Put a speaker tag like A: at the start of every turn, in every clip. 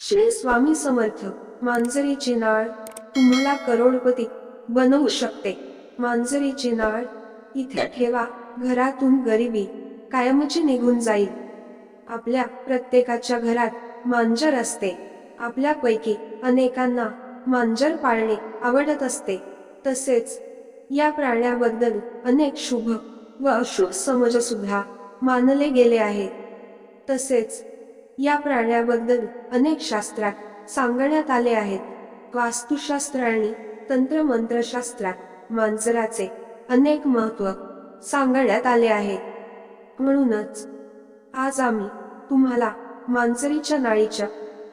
A: श्री स्वामी समर्थ मांजरीची नाळ तुम्हाला करोडपती बनवू शकते. मांजरीची नाळ इथे ठेवा घरातून गरिबी कायमची निघून जाईल. आपल्या प्रत्येकाच्या घरात मांजर असते. आपल्यापैकी अनेकांना मांजर पाळणे आवडत असते. तसेच या प्राण्याबद्दल अनेक शुभ व अशुभ समज सुद्धा मानले गेले आहेत तसेच या प्राण्याबद्दल अनेक शास्त्रात सांगण्यात आले आहेत. वास्तुशास्त्र आणि तंत्रमंत्रशास्त्रात मांजराचे अनेक महत्त्व सांगण्यात आले आहे. म्हणूनच आज आम्ही तुम्हाला मांजरीच्या नाळीच्या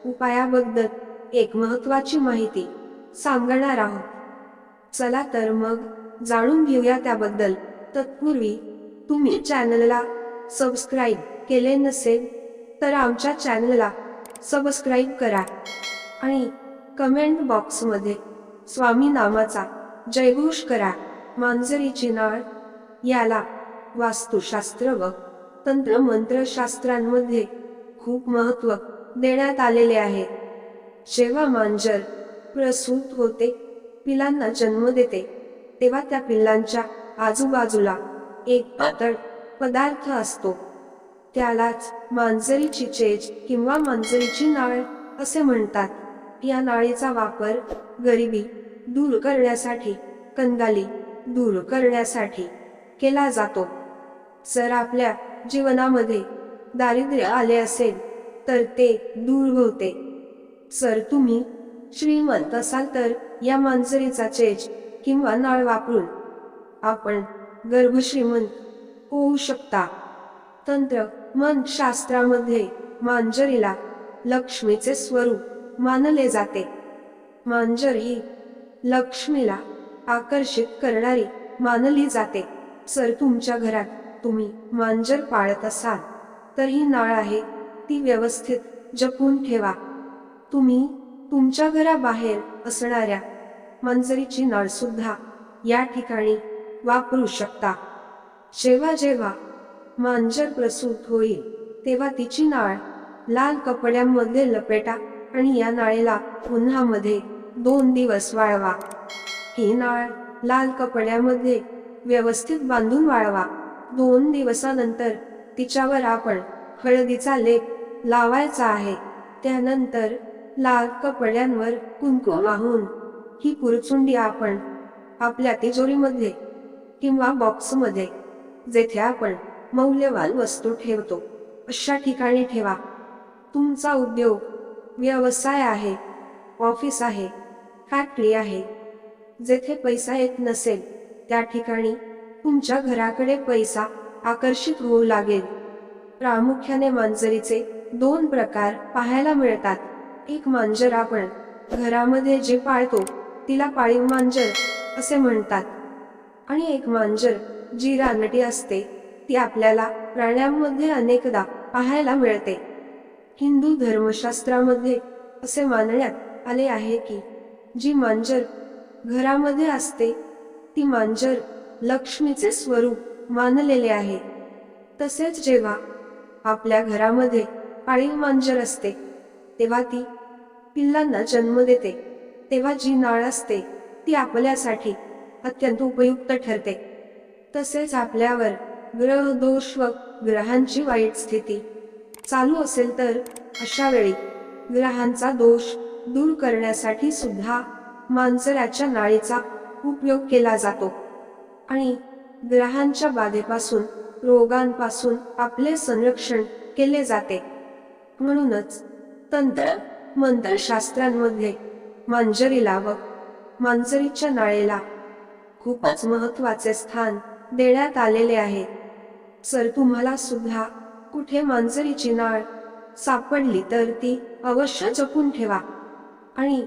A: उपायाबद्दल एक महत्वाची माहिती सांगणार आहोत. चला तर मग जाणून घेऊया त्याबद्दल. तत्पूर्वी तुम्ही चॅनलला सबस्क्राईब केले नसेल तर आमच्या चॅनलला सबस्क्राईब करा आणि कमेंट बॉक्समध्ये स्वामी नामाचा जयघोष करा. मांजरीची नाळ याला वास्तुशास्त्र व तंत्रमंत्रशास्त्रांमध्ये खूप महत्त्व देण्यात आलेले आहे. जेव्हा मांजर प्रसूत होते पिलांना जन्म देते तेव्हा त्या पिल्लांच्या आजूबाजूला एक पातळ पदार्थ असतो. त्यालाच मांजरीची चेज किंवा मांजरीची नाळ असे म्हणतात. या नाळीचा वापर गरिबी दूर करण्यासाठी कंगाली दूर करण्यासाठी केला जातो. जर आपल्या जीवनामध्ये दारिद्र्य आले असेल तर ते दूर होते. जर तुम्ही श्रीमंत असाल तर या मांजरीचा चेज किंवा नाळ वापरून आपण गर्भश्रीमंत होऊ शकता. तंत्र मन शास्त्रामध्ये मांजरीला लक्ष्मीचे स्वरूप मानले जाते. मांजर ही लक्ष्मीला आकर्षित करणारी मानली जाते. जर तुमच्या घरात तुम्ही मांजर पाळत असाल तर ही नाळ आहे ती व्यवस्थित जपून ठेवा. तुम्ही तुमच्या घराबाहेर असणाऱ्या मांजरीची नाळ सुद्धा या ठिकाणी वापरू शकता. जेव्हा जेव्हा मांजर प्रसूत होईल. तेव्हा तिची नाळ लाल कपड्यांमध्ये लपेटा आणि या नाळेला उन्हामध्ये दोन दिवस वाळवा. ही नाळ लाल कपड्यामध्ये व्यवस्थित बांधून वाळवा. दोन दिवसानंतर तिच्यावर आपण हळदीचा लेप लावायचा आहे. त्यानंतर लाल कपड्यांवर कुंकू वाहून ही पुरचुंडी आपण आपल्या तिजोरीमध्ये किंवा बॉक्समध्ये जेथे आपण मौल्यवान वस्तू ठेवतो. अशा ठिकाणी ठेवा. तुमचा उद्योग व्यवसाय आहे ऑफिस आहे फॅक्टरी आहे. जेथे पैसा येत नसेल त्या ठिकाणी तुमच्या घराकडे पैसा आकर्षित होऊ लागेल. प्रामुख्याने मांजरीचे दोन प्रकार पाहायला मिळतात. एक मांजर आपण घरामध्ये जे पाळतो तिला पाळीव मांजर असे म्हणतात. आणि एक मांजर जी रानटी असते ती आपल्याला प्राण्यांमध्ये अनेकदा पाहायला मिळते. हिंदू धर्मशास्त्रामध्ये असे मानण्यात आले आहे की जी मांजर घरामध्ये असते ती मांजर लक्ष्मीचे स्वरूप मानलेले आहे. तसेच जेव्हा आपल्या घरामध्ये पाळीव मांजर असते तेव्हा ती पिल्लांना जन्म देते तेव्हा जी नाळ असते ती आपल्यासाठी अत्यंत उपयुक्त ठरते. तसेच आपल्यावर ग्रह दोष व ग्रहांची वाईट स्थिती. चालू असेल तर अशा वेळी ग्रहांचा दोष दूर करण्यासाठी सुद्धा मांजराच्या नाळीचा उपयोग केला जातो. आणि ग्रहांच्या बाधेपासून रोगांपासून आपले संरक्षण केले जाते. म्हणूनच तंत्र मंत्रशास्त्रांमध्ये मांजरीला व मांजरीच्या नाळेला खूपच महत्त्वाचे स्थान देण्यात आलेले आहे. सर तुम्हाला सुद्धा कुठे मांजरीची नाळ सापडली तर ती अवश्य जपून ठेवा. आणि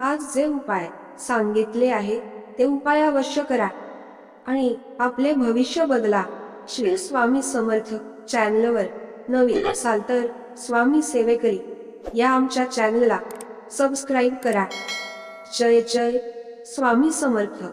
A: आज जे उपाय सांगितले आहे ते उपाय अवश्य करा. आणि आपले भविष्य बदला. श्री स्वामी समर्थ चॅनलवर नवीन असाल तर स्वामी सेवेकरी या आमच्या चॅनलला सबस्क्राईब करा. जय जय स्वामी समर्थ.